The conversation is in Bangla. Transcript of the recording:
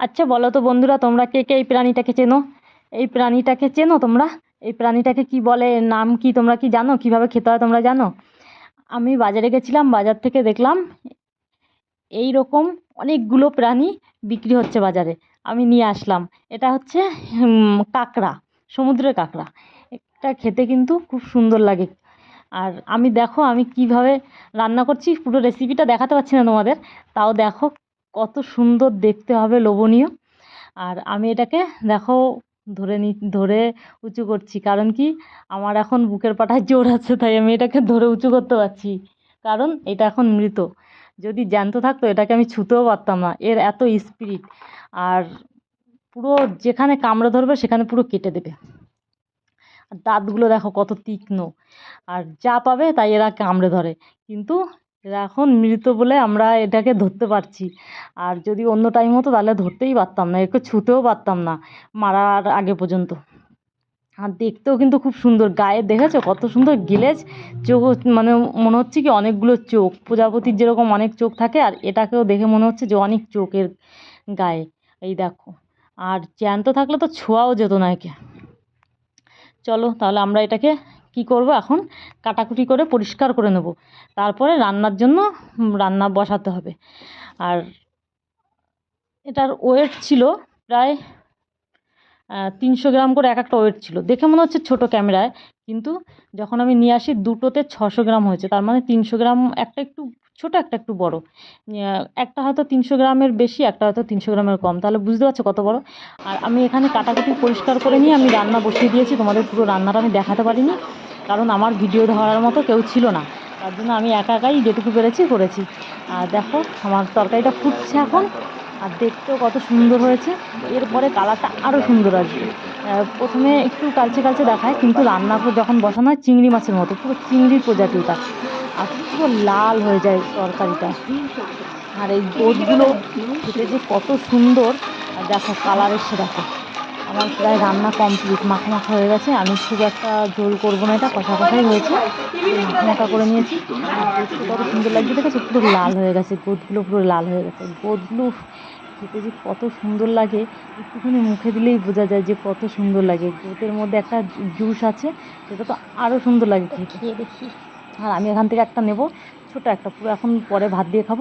আচ্ছা বলো তো বন্ধুরা, তোমরা কে কে এই প্রাণীটাকে চেনো? এই প্রাণীটাকে চেনো তোমরা? এই প্রাণীটাকে কি বলে? নাম কি তোমরা কি জানো? কীভাবে খেতে হয় তোমরা জানো? আমি বাজারে গেছিলাম, বাজার থেকে দেখলাম এই রকম অনেকগুলো প্রাণী বিক্রি হচ্ছে বাজারে। আমি নিয়ে আসলাম। এটা হচ্ছে কাঁকড়া, সমুদ্রের কাঁকড়া। এটা খেতে কিন্তু খুব সুন্দর লাগে। আর আমি দেখো, আমি কীভাবে রান্না করছি, পুরো রেসিপিটা দেখাতে পারছি না তোমাদের। তাও দেখো কত সুন্দর দেখতে হবে লোভনীয়। আর আমি এটাকে, দেখো, ধরে নি, ধরে উঁচু করছি। কারণ কি? আমার এখন বুকের পাটায় জোর আছে, তাই আমি এটাকে ধরে উঁচু করতে পারছি। কারণ এটা এখন মৃত। যদি জ্যান্ত থাকতো, এটাকে আমি ছুঁতেও পারতাম না। এর এত স্পিরিট আর পুরো যেখানে কামড়ে ধরবে, সেখানে পুরো কেটে দেবে। আর দাঁতগুলো দেখো কত তীক্ষ্ণ। আর যা পাবে, তাই এরা কামড়ে ধরে। কিন্তু এখন মৃত বলে আমরা এটাকে ধরতে পারছি। আর যদি অন্য টাইম হতো তাহলে ধরতেই পারতাম না একে ছুঁতেও পারতাম না মারার আগে পর্যন্ত। আর দেখতেও কিন্তু খুব সুন্দর, গায়ে দেখেছ? কত সুন্দর গিলেজ চোখ মানে মনে হচ্ছে কি অনেকগুলো চোখ, প্রজাপতির যেরকম অনেক চোখ থাকে, আর এটাকেও দেখে মনে হচ্ছে যে অনেক চোখের গায়ে। এই দেখো, আর জ্যান্ত থাকলে তো ছোঁয়াও যেত না একে। চলো তাহলে আমরা এটাকে কি করব এখন? কাটাকুটি করে পরিষ্কার করে নেব। তারপরে রান্নার জন্য রান্না বসাতে হবে। আর এটার ওয়েট ছিল প্রায় তিনশো গ্রাম করে এক একটা ওয়েট ছিল। দেখে মনে হচ্ছে ছোটো ক্যামেরায়, কিন্তু যখন আমি নিয়ে আসি দুটোতে ছশো গ্রাম হয়েছে। তার মানে তিনশো গ্রাম একটা একটু ছোটো একটা একটু বড়। একটা হয়তো তিনশো গ্রামের বেশি, একটা হয়তো তিনশো গ্রামের কম। তাহলে বুঝতে পারছ কত বড়? আর আমি এখানে কাটাকুটি পরিষ্কার করে নিয়ে আমি রান্না বসিয়ে দিয়েছি। তোমাদের পুরো রান্নাটা আমি দেখাতে পারিনি, কারণ আমার ভিডিও ধরার মতো কেউ ছিল না। তার জন্য আমি একা একাই যেটুকু পেরেছি করেছি। আর দেখো, আমার তরকারিটা ফুটছে এখন, আর দেখতেও কত সুন্দর হয়েছে। এরপরে কালারটা আরও সুন্দর আসবে। প্রথমে একটু কালচে কালচে দেখায়, কিন্তু রান্না যখন বসানো হয় চিংড়ি মাছের মতো, পুরো চিংড়ির প্রজাতি ওটা আর পুরো লাল হয়ে যায় তরকারিটা। আর এই গোটগুলো খেতে যে কত সুন্দর। আর দেখো কালার এসে দেখো আমার প্রায় রান্না কমপ্লিট মাখা মাখা হয়ে গেছে। আমি খুব একটা ঝোল করব না এটা কষা কষাই হয়েছে। মাখা মাখা করে নিয়েছি। কত সুন্দর লাগছে দেখেছ? পুরো লাল হয়ে গেছে, গোটগুলো পুরো লাল হয়ে গেছে। গোটগুলো খেতে যে কত সুন্দর লাগে। একটুখানি মুখে দিলেই বোঝা যায় যে কত সুন্দর লাগে। গোটের মধ্যে একটা জুস আছে, সেটা তো আরও সুন্দর লাগে খেতে। আর আমি এখান থেকে একটা নেব ছোটো একটা পুরো এখন পরে ভাত দিয়ে খাব।